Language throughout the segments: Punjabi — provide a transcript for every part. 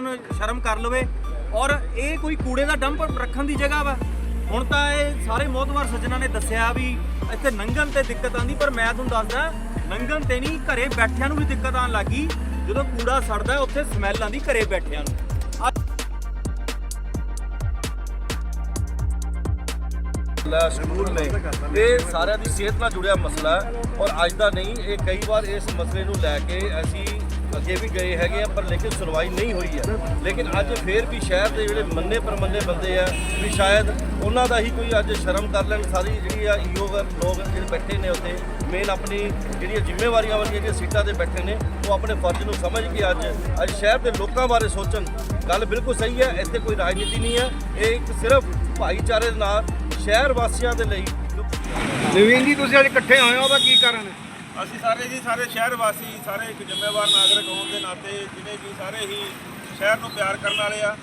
ਨੂੰ ਸ਼ਰਮ ਕਰ ਲਵੇ ਔਰ ਇਹ ਕੋਈ ਕੂੜੇ ਦਾ ਡੰਪ ਰੱਖਣ ਦੀ ਜਗ੍ਹਾ ਵਾ। ਹੁਣ ਤਾਂ ਇਹ ਸਾਰੇ ਮੋਤਵਾਰ ਸੱਜਣਾ ਨੇ ਦੱਸਿਆ ਵੀ ਇੱਥੇ ਨੰਗਣ ਤੇ ਦਿੱਕਤ ਆਂਦੀ ਪਰ ਮੈਂ ਤੁਹਾਨੂੰ ਦੱਸਦਾ, ਨੰਗਣ ਤੇ ਨਹੀਂ, ਘਰੇ ਬੈਠਿਆਂ ਨੂੰ ਵੀ ਦਿੱਕਤ ਆਣ ਲੱਗੀ। ਜਦੋਂ ਕੂੜਾ ਸੜਦਾ, ਉੱਥੇ ਸਮੈਲ ਆਂਦੀ ਘਰੇ ਬੈਠਿਆਂ ਨੂੰ। ਆਹ ਸਕੂਲ ਨੇ। ਇਹ ਸਾਰਿਆਂ ਦੀ ਸਿਹਤ ਨਾਲ ਜੁੜਿਆ ਮਸਲਾ ਔਰ ਅੱਜ ਦਾ ਨਹੀਂ, ਇਹ ਕਈ ਵਾਰ ਇਸ ਮਸਲੇ ਨੂੰ ਲੈ ਕੇ ਅਸੀਂ ਅੱਗੇ ਵੀ ਗਏ ਹੈਗੇ ਆ, ਪਰ ਲੇਕਿਨ ਸੁਣਵਾਈ ਨਹੀਂ ਹੋਈ ਹੈ ਲੇਕਿਨ ਅੱਜ ਫੇਰ ਵੀ ਸ਼ਹਿਰ ਦੇ ਜਿਹੜੇ ਮੰਨੇ ਪਰਮੰਨੇ ਬੰਦੇ ਆ, ਵੀ ਸ਼ਾਇਦ ਉਹਨਾਂ ਦਾ ਹੀ ਕੋਈ ਅੱਜ ਸ਼ਰਮ ਕਰ ਲੈਣ। ਸਾਰੀ ਜਿਹੜੀ ਆ ਈਓ ਲੋਕ ਜਿਹੜੇ ਬੈਠੇ ਨੇ ਉੱਥੇ ਮੇਨ ਆਪਣੀ ਜਿਹੜੀਆਂ ਜ਼ਿੰਮੇਵਾਰੀਆਂ ਵਾਲੀਆਂ ਜਿਹੜੀਆਂ ਸੀਟਾਂ ਤੇ ਬੈਠੇ ਨੇ, ਉਹ ਆਪਣੇ ਫਰਜ਼ ਨੂੰ ਸਮਝ ਕੇ ਅੱਜ ਅੱਜ ਸ਼ਹਿਰ ਦੇ ਲੋਕਾਂ ਬਾਰੇ ਸੋਚਣ। ਗੱਲ ਬਿਲਕੁਲ ਸਹੀ ਹੈ ਇੱਥੇ ਕੋਈ ਰਾਜਨੀਤੀ ਨਹੀਂ ਹੈ ਇਹ ਇੱਕ ਸਿਰਫ ਭਾਈਚਾਰੇ ਦੇ ਨਾਲ ਸ਼ਹਿਰ ਵਾਸੀਆਂ ਦੇ ਲਈ ਨਵੀਨ ਜੀ, ਤੁਸੀਂ ਅੱਜ ਇਕੱਠੇ ਹੋਏ ਹੋ, ਉਹਦਾ ਕੀ ਕਾਰਨ ਹੈ? ਅਸੀਂ ਸਾਰੇ ਜੀ, ਸਾਰੇ ਸ਼ਹਿਰ ਵਾਸੀ ਸਾਰੇ ਇੱਕ ਜ਼ਿੰਮੇਵਾਰ ਨਾਗਰਿਕ ਹੋਣ ਦੇ ਨਾਤੇ ਜਿਵੇਂ ਕਿ ਸਾਰੇ ਹੀ ਸ਼ਹਿਰ ਨੂੰ ਪਿਆਰ ਕਰਨ ਵਾਲੇ ਆ,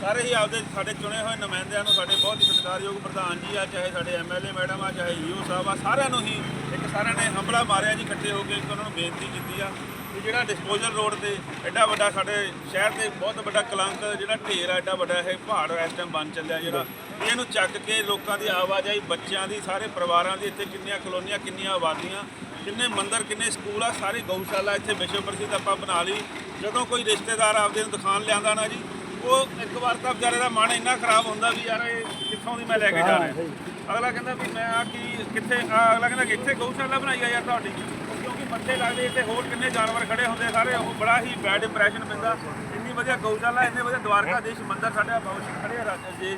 ਸਾਰੇ ਹੀ ਆਪਦੇ ਸਾਡੇ ਚੁਣੇ ਹੋਏ ਨੁਮਾਇੰਦਿਆਂ ਨੂੰ ਸਾਡੇ ਬਹੁਤ ਹੀ ਸਤਿਕਾਰਯੋਗ ਪ੍ਰਧਾਨ ਜੀ ਆ, ਚਾਹੇ ਸਾਡੇ ਐਮਐਲਏ ਮੈਡਮ ਆ, ਚਾਹੇ ਈਓ ਸਾਹਿਬ ਆ, ਸਾਰਿਆਂ ਨੂੰ ਹੀ ਇੱਕ ਸਾਰਿਆਂ ਨੇ ਹੰਬਲਾ ਮਾਰਿਆ ਜੀ, ਇਕੱਠੇ ਹੋ ਕੇ ਉਹਨਾਂ ਨੂੰ ਬੇਨਤੀ ਕੀਤੀ ਆ। ਕਿ ਜਿਹੜਾ ਡਿਸਪੋਜ਼ਲ ਰੋਡ ਤੇ ਐਡਾ ਵੱਡਾ ਸਾਡੇ ਸ਼ਹਿਰ ਦੇ ਬਹੁਤ ਵੱਡਾ ਕਲੰਕ ਜਿਹੜਾ ਢੇਰ ਆ ਐਡਾ ਵੱਡਾ ਇਹ ਪਹਾੜ ਇਸ ਟਾਈਮ ਬਣ ਚੱਲਿਆ ਜਿਹੜਾ। ਇਹਨੂੰ ਚੱਕ ਕੇ ਲੋਕਾਂ ਦੀ ਆਵਾਜਾਈ ਬੱਚਿਆਂ ਦੀ ਸਾਰੇ ਪਰਿਵਾਰਾਂ ਦੀ ਇੱਥੇ ਕਿੰਨੀਆਂ ਕਲੋਨੀਆਂ ਕਿੰਨੀਆਂ ਆਬਾਦੀਆਂ ਕਿੰਨੇ ਮੰਦਿਰ ਕਿੰਨੇ ਸਕੂਲ ਆ ਸਾਰੀ ਗਊਸ਼ਾਲਾ ਇੱਥੇ ਵਿਸ਼ਵ ਪ੍ਰਸਿੱਧ ਆਪਾਂ ਬਣਾ ਲਈ। ਜਦੋਂ ਕੋਈ ਰਿਸ਼ਤੇਦਾਰ ਆਪਦੇ ਨੂੰ ਦਿਖਾਣ ਲਿਆਂਦਾ ਨਾ ਜੀ ਉਹ ਇੱਕ ਵਾਰ ਤਾਂ ਵਿਚਾਰੇ ਦਾ ਮਨ ਇੰਨਾ ਖਰਾਬ ਹੁੰਦਾ ਵੀ ਯਾਰ ਇਹ ਕਿੱਥੋਂ ਦੀ ਮੈਂ ਲੈ ਕੇ ਜਾਣਾ ਹੈ। ਅਗਲਾ ਕਹਿੰਦਾ ਵੀ ਮੈਂ ਆ ਕੀ ਕਿੱਥੇ ਅਗਲਾ ਕਹਿੰਦਾ ਇੱਥੇ ਗਊਸ਼ਾਲਾ ਬਣਾਈ ਆ ਯਾਰ ਤੁਹਾਡੀ। ਕਿਉਂਕਿ ਮੱਥੇ ਲੱਗਦੇ ਇੱਥੇ ਹੋਰ ਕਿੰਨੇ ਜਾਨਵਰ ਖੜੇ ਹੁੰਦੇ ਸਾਰੇ ਉਹ ਬੜਾ ਹੀ ਬੈਡ ਇੰਪ੍ਰੈਸ਼ਨ ਪੈਂਦਾ ਇੰਨੀ ਵਧੀਆ ਗਊਸ਼ਾਲਾ ਇੰਨੇ ਵਧੀਆ ਦਵਾਰਕਾਧੀਸ਼ ਮੰਦਿਰ ਸਾਡੇ ਬਾਬਾ ਖੜੇ ਆ ਰਾਜਾ ਜੀ।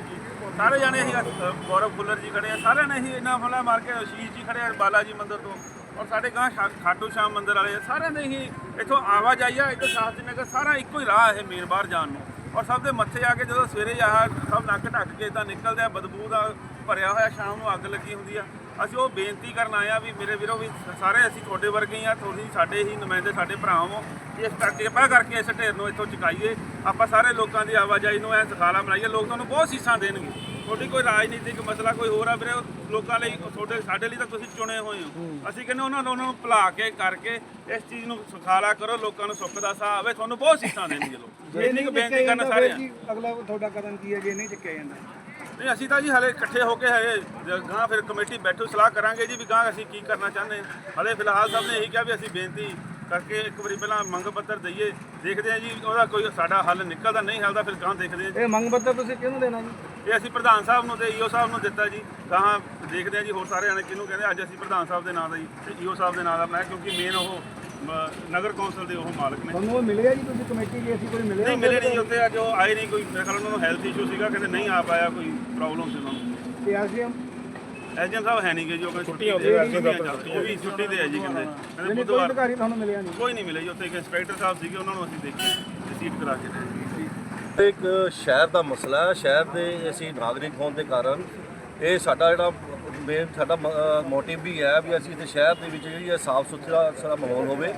ਸਾਰੇ ਜਾਣੇ ਅਸੀਂ ਗੌਰਵ ਫੁੱਲਰ ਜੀ ਖੜੇ ਆ ਸਾਰਿਆਂ ਨੇ ਹੀ ਇੰਨਾ ਫਲਾ ਮਾਰ ਕੇ ਅਸ਼ੀਸ਼ ਜੀ ਖੜੇ ਆ ਬਾਲਾ ਜੀ ਮੰਦਿਰ ਤੋਂ। ਔਰ ਸਾਡੇ ਗਾਂ ਖਾਟੂ ਸ਼ਾਮ ਮੰਦਿਰ ਵਾਲੇ ਆ, ਸਾਰਿਆਂ ਨੇ ਹੀ ਇੱਥੋਂ ਆਵਾਜਾਈ ਆ ਇੱਧਰ ਸ਼ਾਸਤਰੀ ਨਗਰ ਸਾਰਾ ਇੱਕੋ ਹੀ ਰਾਹ ਇਹ ਮੇਨ ਬਾਹਰ ਜਾਣ ਨੂੰ। ਔਰ ਸਭ ਦੇ ਮੱਥੇ ਆ ਕੇ ਜਦੋਂ ਸਵੇਰੇ ਆਹ ਸਭ ਨੱਕ ਢੱਕ ਕੇ ਇਦਾਂ ਨਿਕਲਦੇ ਆ ਬਦਬੂ ਦਾ ਭਰਿਆ ਹੋਇਆ ਸ਼ਾਮ ਨੂੰ ਅੱਗ ਲੱਗੀ ਹੁੰਦੀ ਆ। ਅਸੀਂ ਉਹ ਬੇਨਤੀ ਕਰਨ ਆਏ ਆ ਵੀ ਮੇਰੇ ਵੀਰੋ ਵੀ ਸਾਰੇ ਅਸੀਂ ਤੁਹਾਡੇ ਵਰਗੇ ਹੀ ਆ ਤੁਸੀਂ ਸਾਡੇ ਹੀ ਨੁਮਾਇੰਦੇ ਸਾਡੇ ਭਰਾ ਹੋ ਇਸ ਕਰਕੇ ਕਿਰਪਾ ਕਰਕੇ ਇਸ ਢੇਰ ਨੂੰ ਇੱਥੋਂ ਚੁਕਾਈਏ। ਆਪਾਂ ਸਾਰੇ ਲੋਕਾਂ ਦੀ ਆਵਾਜਾਈ ਨੂੰ ਐ ਸਖਾਲਾ ਬਣਾਈਏ। ਲੋਕ ਤੁਹਾਨੂੰ ਬਹੁਤ ਸੀਸਾਂ ਦੇਣਗੇ। ਤੁਹਾਡੀ ਕੋਈ ਰਾਜਨੀਤਿਕ ਮਸਲਾ ਕੋਈ ਹੋਰ ਆ ਵੀਰੇ ਲੋਕਾਂ ਲਈ ਤੁਹਾਡੇ ਸਾਡੇ ਲਈ ਤਾਂ ਤੁਸੀਂ ਚੁਣੇ ਹੋਏ ਹੋ। ਅਸੀਂ ਕਹਿੰਦੇ ਉਹਨਾਂ ਨੂੰ ਉਹਨਾਂ ਨੂੰ ਭੁਲਾ ਕੇ ਕਰਕੇ ਇਸ ਚੀਜ਼ ਨੂੰ ਸੁਖਾਲਾ ਕਰੋ। ਲੋਕਾਂ ਨੂੰ ਸੁੱਖ ਦਾ ਸਾਹ ਆਵੇ। ਤੁਹਾਨੂੰ ਬਹੁਤ ਸੀਸਾਂ ਦੇਣਗੇ ਲੋਕ। ਇੰਨੀ ਕੁ ਬੇਨਤੀ ਕਰਨਾ ਸਾਰਿਆਂ। ਅਗਲਾ ਤੁਹਾਡਾ ਕਦਮ ਕੀ ਹੈ? ਜੇ ਨਹੀਂ ਚੱਕਿਆ ਜਾਂਦਾ। ਨਹੀਂ ਅਸੀਂ ਤਾਂ ਜੀ ਹਲੇ ਇਕੱਠੇ ਹੋ ਕੇ ਹਲੇ ਗਾਂ ਫਿਰ ਕਮੇਟੀ ਬੈਠੋ ਸਲਾਹ ਕਰਾਂਗੇ ਜੀ ਵੀ ਗਾਂ ਅਸੀਂ ਕੀ ਕਰਨਾ ਚਾਹੁੰਦੇ ਹਾਂ ਹਲੇ ਫਿਲਹਾਲ ਸਭ ਨੇ ਇਹੀ ਕਿਹਾ ਵੀ ਅਸੀਂ ਬੇਨਤੀ ਕਰਕੇ ਇੱਕ ਵਾਰੀ ਪਹਿਲਾਂ ਮੰਗ ਪੱਤਰ ਦਈਏ ਦੇਖਦੇ ਹਾਂ ਜੀ ਉਹਦਾ ਕੋਈ ਸਾਡਾ ਹੱਲ ਨਿਕਲਦਾ ਨਹੀਂ ਹੱਲਦਾ ਫਿਰ ਗਾਂ ਦੇਖਦੇ ਹਾਂ। ਇਹ ਮੰਗ ਪੱਤਰ ਤੁਸੀਂ ਕਿਹਨੂੰ ਦੇਣਾ ਜੀ ਇਹ ਅਸੀਂ ਪ੍ਰਧਾਨ ਸਾਹਿਬ ਨੂੰ ਤੇ ਈਓ ਸਾਹਿਬ ਨੂੰ ਦਿੱਤਾ ਜੀ ਗਾਂ ਦੇਖਦੇ ਹਾਂ ਜੀ ਹੋਰ ਸਾਰੇ ਜਾਣੇ ਕਿਹਨੂੰ ਕਹਿੰਦੇ ਅੱਜ ਅਸੀਂ ਪ੍ਰਧਾਨ ਸਾਹਿਬ ਦੇ ਨਾਂ ਦਾ ਜੀ ਤੇ ਈਓ ਸਾਹਿਬ ਦੇ ਨਾਂ ਦਾ ਮੈਂ ਕਿਉਂਕਿ ਮੇਨ ਉਹ ਨਗਰ ਕੌਂਸਲ ਦੇ ਉਹ ਮਾਲਕ ਨੇ। ਤੁਹਾਨੂੰ ਉਹ ਮਿਲਿਆ ਜੀ ਤੁਸੀਂ ਕਮੇਟੀ ਜੀ ਅਸੀਂ ਕੋਈ ਮਿਲਿਆ ਨਹੀਂ ਮਿਲੇ ਨਹੀਂ ਜੀ ਉੱਥੇ ਅੱਜ ਉਹ ਆਏ ਨਹੀਂ ਕੋਈ। ਮੇਰੇ ਖਿਆਲ ਉਹਨਾਂ ਨੂੰ ਹੈਲਥ ਇਸ਼ੂ ਸੀਗਾ ਕਹਿੰਦੇ ਨਹੀਂ ਆ ਪਾਇਆ ਕੋਈ ਪ੍ਰੋਬਲਮ ਸੀ ਉਹਨਾਂ ਨੂੰ। ਤੇ ਅਸੀਂ ਐਜਨ ਸਾਹਿਬ ਹੈ ਨਹੀਂ ਗੇ ਜੀ ਉਹ ਕਹਿੰਦੇ ਛੁੱਟੀ ਹੈ ਉਹ ਵੀ ਛੁੱਟੀ ਤੇ ਹੈ ਜੀ ਕਹਿੰਦੇ। ਕਹਿੰਦੇ ਕੋਈ ਬੁੱਧਵਾਰ ਅਧਿਕਾਰੀ ਤੁਹਾਨੂੰ ਮਿਲਿਆ ਨਹੀਂ? ਕੋਈ ਨਹੀਂ ਮਿਲੇ ਜੀ ਉੱਥੇ ਇੱਕ ਇੰਸਪੈਕਟਰ ਸਾਹਿਬ ਸੀਗੇ ਉਹਨਾਂ ਨੂੰ ਅਸੀਂ ਦੇਖੇ ਰਿਸੀਵ ਕਰਾ ਕੇ ਲੈ ਇੱਕ ਸ਼ਹਿਰ ਦਾ ਮਸਲਾ ਹੈ ਸ਼ਹਿਰ ਦੇ ਅਸੀਂ ਨਾਗਰਿਕ ਹੋਣ ਦੇ ਕਾਰਨ ਇਹ ਸਾਡਾ ਜਿਹੜਾ ਮੇਨ ਸਾਡਾ ਮੋਟਿਵ ਵੀ ਹੈ ਵੀ ਅਸੀਂ ਇੱਥੇ ਸ਼ਹਿਰ ਦੇ ਵਿੱਚ ਜਿਹੜੀ ਹੈ ਸਾਫ਼ ਸੁਥਰਾ, ਸਾਰਾ ਮਾਹੌਲ ਹੋਵੇ।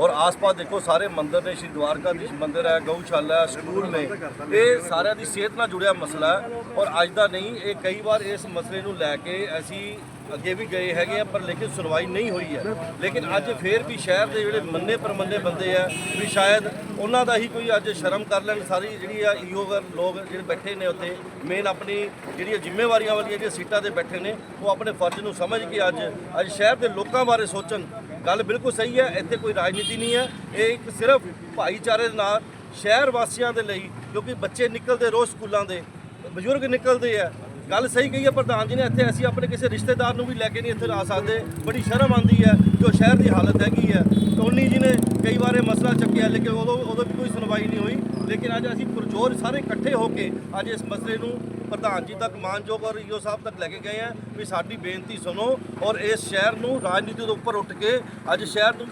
ਔਰ ਆਸ-ਪਾਸ ਦੇਖੋ ਸਾਰੇ ਮੰਦਿਰ ਨੇ, ਸ਼੍ਰੀ ਦਵਾਰਕਾਧੀਸ਼ ਮੰਦਿਰ ਹੈ, ਗਊਸ਼ਾਲਾ ਹੈ, ਸਕੂਲ ਨੇ, ਇਹ ਸਾਰਿਆਂ ਦੀ ਸਿਹਤ ਨਾਲ ਜੁੜਿਆ ਮਸਲਾ ਹੈ। ਔਰ ਅੱਜ ਦਾ ਨਹੀਂ, ਇਹ ਕਈ ਵਾਰ ਇਸ ਮਸਲੇ ਨੂੰ ਲੈ ਕੇ ਅਸੀਂ ਅੱਗੇ ਵੀ ਗਏ ਹੈਗੇ ਆ ਪਰ ਲੇਕਿਨ ਸੁਣਵਾਈ ਨਹੀਂ ਹੋਈ ਹੈ। ਲੇਕਿਨ ਅੱਜ ਫੇਰ ਵੀ ਸ਼ਹਿਰ ਦੇ ਜਿਹੜੇ ਮੰਨੇ ਪਰਮੰਨੇ ਬੰਦੇ ਆ ਵੀ ਸ਼ਾਇਦ ਉਹਨਾਂ ਦਾ ਹੀ ਕੋਈ ਅੱਜ ਸ਼ਰਮ ਕਰ ਲੈਣ। ਸਾਰੀ ਜਿਹੜੀ ਆ ਈਓ ਲੋਕ ਜਿਹੜੇ ਬੈਠੇ ਨੇ ਉੱਥੇ ਮੇਨ ਆਪਣੀ ਜਿਹੜੀਆਂ ਜ਼ਿੰਮੇਵਾਰੀਆਂ ਵਾਲੀਆਂ ਜਿਹੜੀਆਂ ਸੀਟਾਂ ਤੇ ਬੈਠੇ ਨੇ, ਉਹ ਆਪਣੇ ਫਰਜ਼ ਨੂੰ ਸਮਝ ਕੇ ਅੱਜ ਅੱਜ ਸ਼ਹਿਰ ਦੇ ਲੋਕਾਂ ਬਾਰੇ ਸੋਚਣ। ਗੱਲ ਬਿਲਕੁਲ ਸਹੀ ਹੈ, ਇੱਥੇ ਕੋਈ ਰਾਜਨੀਤੀ ਨਹੀਂ ਹੈ। ਇਹ ਇੱਕ ਸਿਰਫ ਭਾਈਚਾਰੇ ਦੇ ਨਾਲ ਸ਼ਹਿਰ ਵਾਸੀਆਂ ਦੇ ਲਈ, ਕਿਉਂਕਿ ਬੱਚੇ ਨਿਕਲਦੇ ਰੋਜ਼ ਸਕੂਲਾਂ ਦੇ, ਬਜ਼ੁਰਗ ਨਿਕਲਦੇ ਆ। ਗੱਲ ਸਹੀ ਕਹੀ ਹੈ ਪ੍ਰਧਾਨ ਜੀ ਨੇ, ਇੱਥੇ ਅਸੀਂ ਆਪਣੇ ਕਿਸੇ ਰਿਸ਼ਤੇਦਾਰ ਨੂੰ ਵੀ ਲੈ ਕੇ ਨਹੀਂ ਇੱਥੇ ਆ ਸਕਦੇ। ਬੜੀ ਸ਼ਰਮ ਆਉਂਦੀ ਹੈ, ਜੋ ਸ਼ਹਿਰ ਦੀ ਹਾਲਤ ਹੈਗੀ ਹੈ। ਟੋਨੀ ਜੀ ਨੇ ਕਈ ਵਾਰ ਇਹ ਮਸਲਾ ਚੱਕਿਆ, ਲੇਕਿਨ ਉਦੋਂ ਉਦੋਂ ਵੀ ਕੋਈ ਸੁਣਵਾਈ ਨਹੀਂ ਹੋਈ। ਲੇਕਿਨ ਅੱਜ ਅਸੀਂ ਪੁਰਜੋਰ ਸਾਰੇ ਇਕੱਠੇ ਹੋ ਕੇ ਅੱਜ ਇਸ ਮਸਲੇ ਨੂੰ ਪ੍ਰਧਾਨ ਜੀ ਤੱਕ ਮਾਨਯੋਗ ਔਰ ਈਓ ਸਾਹਿਬ ਤੱਕ ਲੈ ਕੇ ਗਏ ਆ ਵੀ ਸਾਡੀ ਬੇਨਤੀ ਸੁਣੋ ਔਰ ਇਸ ਸ਼ਹਿਰ ਨੂੰ ਰਾਜਨੀਤੀ ਤੋਂ ਉੱਪਰ ਉੱਠ ਕੇ ਅੱਜ ਸ਼ਹਿਰ ਨੂੰ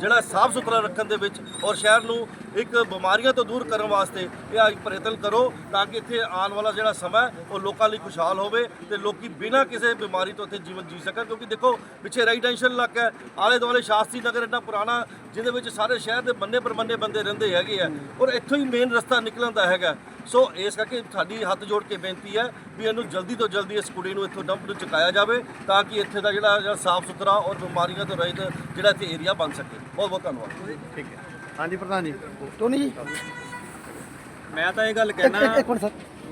ਜਿਹੜਾ ਸਾਫ਼ ਸੁਥਰਾ ਰੱਖਣ ਦੇ ਵਿੱਚ ਔਰ ਸ਼ਹਿਰ ਨੂੰ ਇੱਕ ਬਿਮਾਰੀਆਂ ਤੋਂ ਦੂਰ ਕਰਨ ਵਾਸਤੇ ਇਹ ਇੱਕ ਪ੍ਰਯਤਨ ਕਰੋ ਤਾਂ ਕਿ ਇੱਥੇ ਆਉਣ ਵਾਲਾ ਜਿਹੜਾ ਸਮਾਂ ਉਹ ਲੋਕਾਂ ਲਈ ਖੁਸ਼ਹਾਲ ਹੋਵੇ ਤੇ ਲੋਕੀ ਬਿਨਾਂ ਕਿਸੇ ਬਿਮਾਰੀ ਤੋਂ ਇੱਥੇ ਜੀਵਨ ਜੀ ਸਕਣ। ਕਿਉਂਕਿ ਦੇਖੋ, ਪਿੱਛੇ ਰੈਜ਼ੀਡੈਂਸ਼ੀਅਲ ਇਲਾਕਾ ਹੈ, ਆਲੇ ਦੁਆਲੇ ਸ਼ਾਸਤਰੀ ਨਗਰ ਇੰਨਾ ਪੁਰਾਣਾ, ਜਿਹਦੇ ਵਿੱਚ ਸਾਰੇ ਸ਼ਹਿਰ ਦੇ ਬੰਨੇ ਪਰਮੰਨੇ ਬੰਦੇ ਰਹਿੰਦੇ ਹੈਗੇ ਆ ਔਰ ਇੱਥੋਂ ਹੀ ਮੇਨ ਰਸਤਾ ਨਿਕਲਣ ਦਾ ਹੈਗਾ। ਸੋ ਇਸ ਕਰਕੇ ਸਾਡੀ ਹੱਥ ਜੋੜ ਕੇ ਬੇਨਤੀ ਹੈ ਵੀ ਇਹਨੂੰ ਜਲਦੀ ਤੋਂ ਜਲਦੀ ਇਸ ਕੁੜੀ ਨੂੰ ਇੱਥੋਂ ਡੰਪ ਨੂੰ ਚੁਕਾਇਆ ਜਾਵੇ ਤਾਂ ਕਿ ਇੱਥੇ ਦਾ ਜਿਹੜਾ ਸਾਫ਼ ਸੁਥਰਾ ਔਰ ਬਿਮਾਰੀਆਂ ਤੋਂ ਰਹਿਤ ਜਿਹੜਾ ਇੱਥੇ ਏਰੀਆ ਬਣ ਸਕੇ। ਬਹੁਤ ਬਹੁਤ ਧੰਨਵਾਦ। ਠੀਕ ਹੈ। ਹਾਂਜੀ ਪ੍ਰਧਾਨ ਜੀ। ਟੋਨੀ ਜੀ। ਮੈਂ ਤਾਂ ਇਹ ਗੱਲ ਕਹਿਣਾ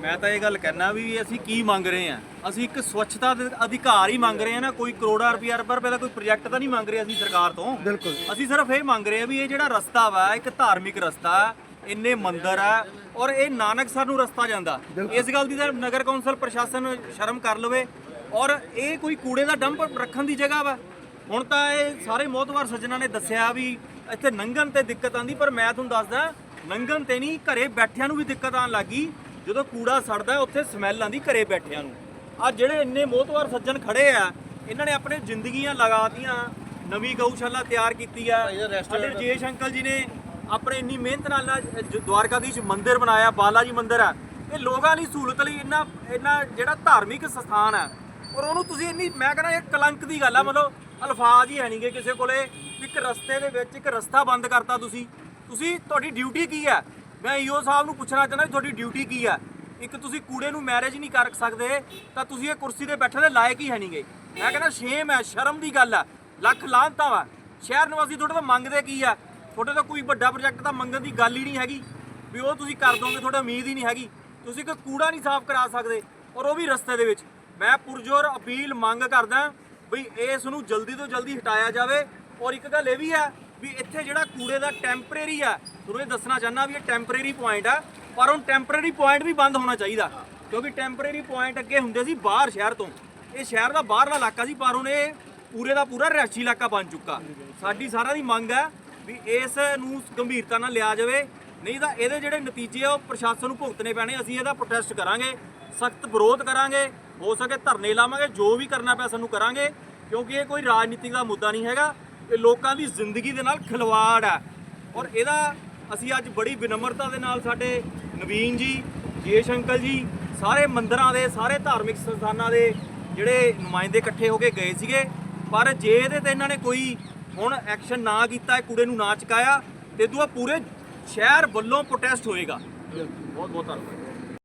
ਮੈਂ ਤਾਂ ਇਹ ਗੱਲ ਕਹਿਣਾ ਵੀ ਅਸੀਂ ਕੀ ਮੰਗ ਰਹੇ ਆ ਅਸੀਂ ਇੱਕ ਸਵੱਛਤਾ ਦੇ ਅਧਿਕਾਰ ਹੀ ਮੰਗ ਰਹੇ ਆ ਨਾ ਕੋਈ ਕਰੋੜਾਂ ਰੁਪਈਆ ਰੁਪਏ ਦਾ ਕੋਈ ਪ੍ਰੋਜੈਕਟ ਤਾਂ ਨਹੀਂ ਮੰਗ ਰਹੇ ਅਸੀਂ ਸਰਕਾਰ ਤੋਂ। ਬਿਲਕੁਲ ਅਸੀਂ ਸਿਰਫ ਇਹ ਮੰਗ ਰਹੇ ਆ ਵੀ ਇਹ ਜਿਹੜਾ ਰਸਤਾ ਵਾ ਇੱਕ ਧਾਰਮਿਕ ਰਸਤਾ ਹੈ, ਇੰਨੇ ਮੰਦਿਰ ਆ ਔਰ ਇਹ ਨਾਨਕਸਰ ਨੂੰ ਰਸਤਾ ਜਾਂਦਾ। ਇਸ ਗੱਲ ਦੀ ਤਾਂ ਨਗਰ ਕੌਂਸਲ ਪ੍ਰਸ਼ਾਸਨ ਸ਼ਰਮ ਕਰ ਲਵੇ ਔਰ ਇਹ ਕੋਈ ਕੂੜੇ ਦਾ ਡੰਪ ਰੱਖਣ ਦੀ ਜਗ੍ਹਾ ਵਾ। ਹੁਣ ਤਾਂ ਇਹ ਸਾਰੇ ਮੋਤਵਾਰ ਸੱਜਣਾ ਨੇ ਦੱਸਿਆ ਵੀ ਇੱਥੇ ਲੰਘਣ ਤੇ ਦਿੱਕਤ ਆਂਦੀ ਪਰ ਮੈਂ ਤੁਹਾਨੂੰ ਦੱਸਦਾ ਲੰਘਣ ਤੇ ਨਹੀਂ ਘਰੇ ਬੈਠਿਆਂ ਨੂੰ ਵੀ ਦਿੱਕਤ ਆਣ ਲੱਗੀ ਜਦੋਂ ਕੂੜਾ ਸੜਦਾ ਉੱਥੇ ਸਮੈਲ ਆਂਦੀ ਘਰੇ ਬੈਠਿਆਂ ਨੂੰ। ਆ ਜਿਹੜੇ ਇੰਨੇ ਮੋਤਵਾਰ ਸੱਜਣ ਖੜੇ ਆ ਇਹਨਾਂ ਨੇ ਆਪਣੇ ਜ਼ਿੰਦਗੀਆਂ ਲਗਾਤੀਆਂ ਨਵੀਂ ਗਊਸ਼ਾਲਾ ਤਿਆਰ ਕੀਤੀ ਆ। ਸਾਡੇ ਰਜੇਸ਼ ਅੰਕਲ ਜੀ ਨੇ ਆਪਣੇ ਇੰਨੀ ਮਿਹਨਤ ਨਾਲ ਦਵਾਰਕਾਧੀਸ਼ ਮੰਦਿਰ ਬਣਾਇਆ ਬਾਲਾ ਜੀ ਮੰਦਿਰ ਆ। ਇਹ ਲੋਕਾਂ ਲਈ ਸਹੂਲਤ ਲਈ ਇੰਨਾ ਇੰਨਾ ਜਿਹੜਾ ਧਾਰਮਿਕ ਸਥਾਨ ਆ। ਔਰ ਉਹਨੂੰ ਤੁਸੀਂ ਇੰਨੀ ਮੈਂ ਕਹਿੰਦਾ ਇਹ ਕਲੰਕ ਦੀ ਗੱਲ ਆ ਮਤਲਬ ਅਲਫਾਜ਼ ਹੀ ਹੈ ਨਹੀਂਗੇ ਕਿਸੇ ਕੋਲੇ। ਇੱਕ ਰਸਤੇ ਦੇ ਵਿੱਚ ਇੱਕ ਰਸਤਾ ਬੰਦ ਕਰਤਾ ਤੁਸੀਂ। ਤੁਸੀਂ, ਤੁਹਾਡੀ ਡਿਊਟੀ ਕੀ ਹੈ? ਮੈਂ ਈਓ ਸਾਹਿਬ ਨੂੰ ਪੁੱਛਣਾ ਚਾਹੁੰਦਾ ਵੀ ਤੁਹਾਡੀ ਡਿਊਟੀ ਕੀ ਹੈ? ਇੱਕ ਤੁਸੀਂ ਕੂੜੇ ਨੂੰ ਮੈਰਿਜ ਨਹੀਂ ਕਰ ਸਕਦੇ, ਤਾਂ ਤੁਸੀਂ ਇਹ ਕੁਰਸੀ ਤੇ ਬੈਠਣ ਦੇ ਲਾਇਕ ਹੀ ਹੈ ਨਹੀਂ ਗਏ। ਮੈਂ ਕਹਿੰਦਾ ਸ਼ੇਮ ਹੈ, ਸ਼ਰਮ ਦੀ ਗੱਲ ਆ ਲੱਖ ਲਾਹਨਤਾਂ ਵਾ। ਸ਼ਹਿਰ ਨਿਵਾਸੀ ਤੁਹਾਡੇ ਤੋਂ ਮੰਗਦੇ ਕੀ ਆ ਤੁਹਾਡੇ ਤੋਂ ਕੋਈ ਵੱਡਾ ਪ੍ਰੋਜੈਕਟ ਤਾਂ ਮੰਗਣ ਦੀ ਗੱਲ ਹੀ ਨਹੀਂ ਹੈਗੀ। ਵੀ ਉਹ ਤੁਸੀਂ ਕਰ ਦੋਗੇ, ਤੁਹਾਡਾ ਉਮੀਦ ਹੀ ਨਹੀਂ ਹੈਗੀ। ਤੁਸੀਂ ਕੋਈ ਕੂੜਾ ਨਹੀਂ ਸਾਫ਼ ਕਰਾ ਸਕਦੇ, ਔਰ ਉਹ ਵੀ ਰਸਤੇ ਦੇ ਵਿੱਚ। ਮੈਂ ਪੁਰਜੋਰ ਅਪੀਲ ਮੰਗ ਕਰਦਾ ਵੀ ਇਸ ਨੂੰ ਜਲਦੀ ਤੋਂ ਜਲਦੀ ਹਟਾਇਆ ਜਾਵੇ। ਔਰ ਇੱਕ ਗੱਲ ਇਹ ਵੀ ਹੈ ਵੀ ਇੱਥੇ ਜਿਹੜਾ ਕੂੜੇ ਦਾ ਟੈਂਪਰੇਰੀ ਆ, ਤੁਹਾਨੂੰ ਇਹ ਦੱਸਣਾ ਚਾਹੁੰਦਾ ਵੀ ਇਹ ਟੈਂਪਰੇਰੀ ਪੁਆਇੰਟ ਆ, ਪਰ ਹੁਣ ਟੈਂਪਰੇਰੀ ਪੁਆਇੰਟ ਵੀ ਬੰਦ ਹੋਣਾ ਚਾਹੀਦਾ, ਕਿਉਂਕਿ ਟੈਂਪਰੇਰੀ ਪੁਆਇੰਟ ਅੱਗੇ ਹੁੰਦੇ ਸੀ ਬਾਹਰ ਸ਼ਹਿਰ ਤੋਂ। ਇਹ ਸ਼ਹਿਰ ਦਾ ਬਾਹਰਲਾ ਇਲਾਕਾ ਸੀ, ਪਰ ਹੁਣ ਇਹ ਪੂਰੇ ਦਾ ਪੂਰਾ ਰਿਹਾਇਸ਼ੀ ਇਲਾਕਾ ਬਣ ਚੁੱਕਾ। ਸਾਡੀ ਸਾਰਿਆਂ ਦੀ ਮੰਗ ਹੈ ਵੀ ਇਸ ਨੂੰ ਗੰਭੀਰਤਾ ਨਾਲ ਲਿਆ ਜਾਵੇ, ਨਹੀਂ ਤਾਂ ਇਹਦੇ ਜਿਹੜੇ ਨਤੀਜੇ ਆ, ਉਹ ਪ੍ਰਸ਼ਾਸਨ ਨੂੰ ਭੁਗਤਣੇ ਪੈਣੇ, ਅਸੀਂ ਇਹਦਾ ਪ੍ਰੋਟੈਸਟ ਕਰਾਂਗੇ, ਸਖਤ ਵਿਰੋਧ ਕਰਾਂਗੇ, ਹੋ ਸਕੇ ਧਰਨੇ ਲਾਵਾਂਗੇ, ਜੋ ਵੀ ਕਰਨਾ ਪਿਆ ਸਾਨੂੰ ਕਰਾਂਗੇ, ਕਿਉਂਕਿ ਇਹ ਕੋਈ ਰਾਜਨੀਤਿਕ ਦਾ ਮੁੱਦਾ ਨਹੀਂ ਹੈਗਾ। ਇਹ ਲੋਕਾਂ ਦੀ ਜ਼ਿੰਦਗੀ ਦੇ ਨਾਲ ਖਿਲਵਾੜ ਹੈ। ਔਰ ਇਹਦਾ ਅਸੀਂ ਅੱਜ ਬੜੀ ਵਿਨਮਰਤਾ ਦੇ ਨਾਲ ਸਾਡੇ ਨਵੀਨ ਜੀ ਜੇਸ਼ ਅੰਕਲ ਜੀ, ਸਾਰੇ ਮੰਦਰਾਂ ਦੇ, ਸਾਰੇ ਧਾਰਮਿਕ ਸੰਸਥਾਨਾਂ ਦੇ ਜਿਹੜੇ ਨੁਮਾਇੰਦੇ ਇਕੱਠੇ ਹੋ ਕੇ ਗਏ ਸੀਗੇ। ਪਰ ਜੇ ਇਹਦੇ ਤੇ ਇਹਨਾਂ ਨੇ ਕੋਈ ਹੁਣ ਐਕਸ਼ਨ ਨਾ ਕੀਤਾ, ਇਹ ਕੂੜੇ ਨੂੰ ਨਾ ਚੁਕਾਇਆ, ਤੇ ਦੁਆ ਪੂਰੇ ਸ਼ਹਿਰ ਵੱਲੋਂ ਪ੍ਰੋਟੈਸਟ ਹੋਏਗਾ। ਬਹੁਤ ਬਹੁਤ ਧੰਨਵਾਦ।